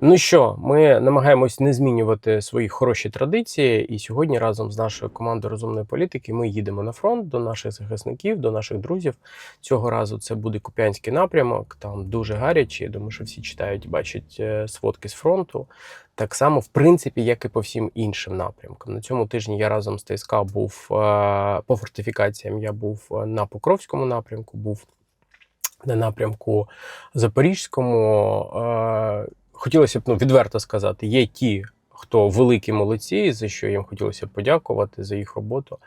Ну що, ми намагаємось не змінювати свої хороші традиції, і сьогодні разом з нашою командою розумної політики ми їдемо на фронт до наших захисників, до наших друзів. Цього разу це буде Куп'янський напрямок. Там дуже гаряче. Я думаю, що всі читають, бачать е, сводки з фронту. Так само, в принципі, як і по всім іншим напрямкам. На цьому тижні я разом з ТСК був е, по фортифікаціям. Я був е, на Покровському напрямку, був на напрямку Запорізькому. Хотілося б ну, відверто сказати, є ті, хто великі молодці, за що їм хотілося б подякувати за їх роботу.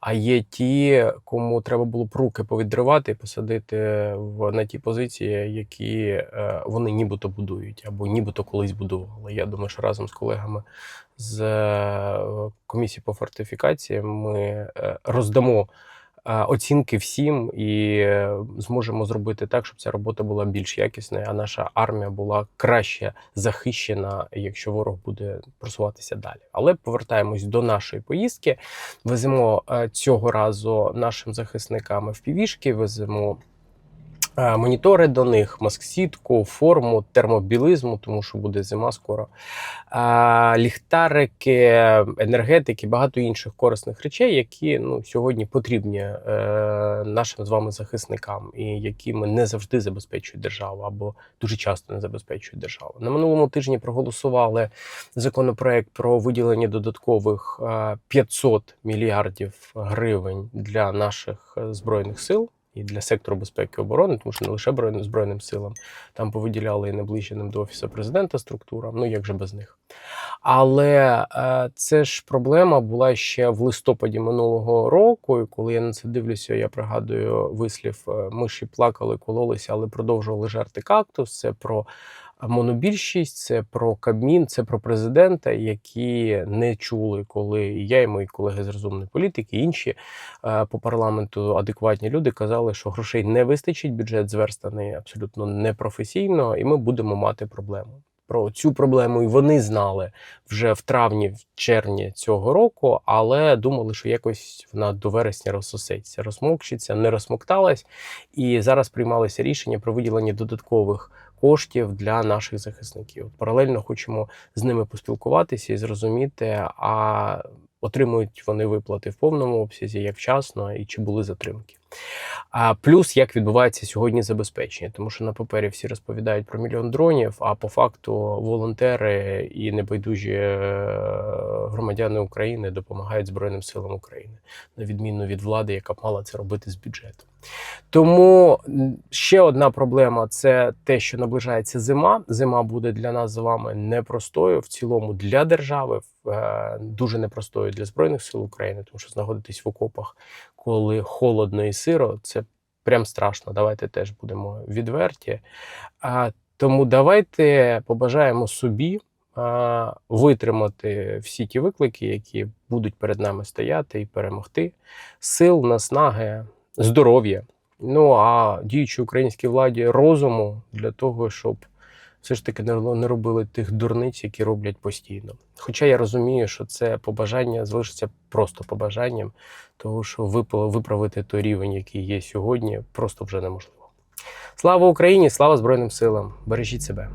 А є ті, кому треба було б руки повідривати і посадити в на ті позиції, які е, вони нібито будують або нібито колись будували. Я думаю, що разом з колегами з е, комісії по фортифікації ми е, роздамо оцінки всім і е, зможемо зробити так, щоб ця робота була більш якісною, а наша армія була краще захищена, якщо ворог буде просуватися далі. Але повертаємось до нашої поїздки. Веземо е, цього разу нашим захисникам півішки. веземо. Е, Монітори до них, маск-сітку, форму, термобілизму, тому що буде зима скоро. Ліхтарики, енергетики, багато інших корисних речей, які ну, сьогодні потрібні е, нашим з вами захисникам, і якими не завжди забезпечує держава або дуже часто не забезпечує держава. На минулому тижні проголосували законопроект про виділення додаткових е, 500 мільярдів гривень для наших е, збройних сил. І для сектору безпеки і оборони, тому що не лише Збройним силам там повиділяли і наближеним до офісу президента структурам. Ну як же без них? Але е, це ж проблема була ще в листопаді минулого року. І коли я на це дивлюся, я пригадую вислів: е, миші плакали, кололися, але продовжували жерти кактус. Це про монобільшість, це про Кабмін, це про президента, які не чули, коли я і мої колеги з розумної політики, і інші е, по парламенту адекватні люди казали, що грошей не вистачить, бюджет зверстаний абсолютно непрофесійно, і ми будемо мати проблему. Про цю проблему і вони знали вже в травні, в червні цього року, але думали, що якось вона до вересня розсосеться, розмокчиться, не розмокталась. І зараз приймалися рішення про виділення додаткових коштів для наших захисників. Паралельно хочемо з ними поспілкуватися і зрозуміти, а отримують вони виплати в повному обсязі, як вчасно, і чи були затримки. А плюс як відбувається сьогодні забезпечення, тому що на папері всі розповідають про мільйон дронів, а по факту волонтери і небайдужі е, громадяни України допомагають Збройним силам України, на відміну від влади, яка мала це робити з бюджету. Тому ще одна проблема це те, що наближається зима. Зима буде для нас з вами непростою, в цілому для держави, е, дуже непростою для збройних сил України, тому що знаходитись в окопах, коли холодно і сиро, це прям страшно. Давайте теж будемо відверті. Тому давайте побажаємо собі. Витримати всі ті виклики, які будуть перед нами стояти, і перемогти, сил, наснаги, здоров'я. Ну а діючій українській владі розуму для того, щоб все ж таки не робили тих дурниць, які роблять постійно. Хоча я розумію, що це побажання залишиться просто побажанням, того що виправити той рівень, який є сьогодні, просто вже неможливо. Слава Україні! Слава Збройним силам! Бережіть себе!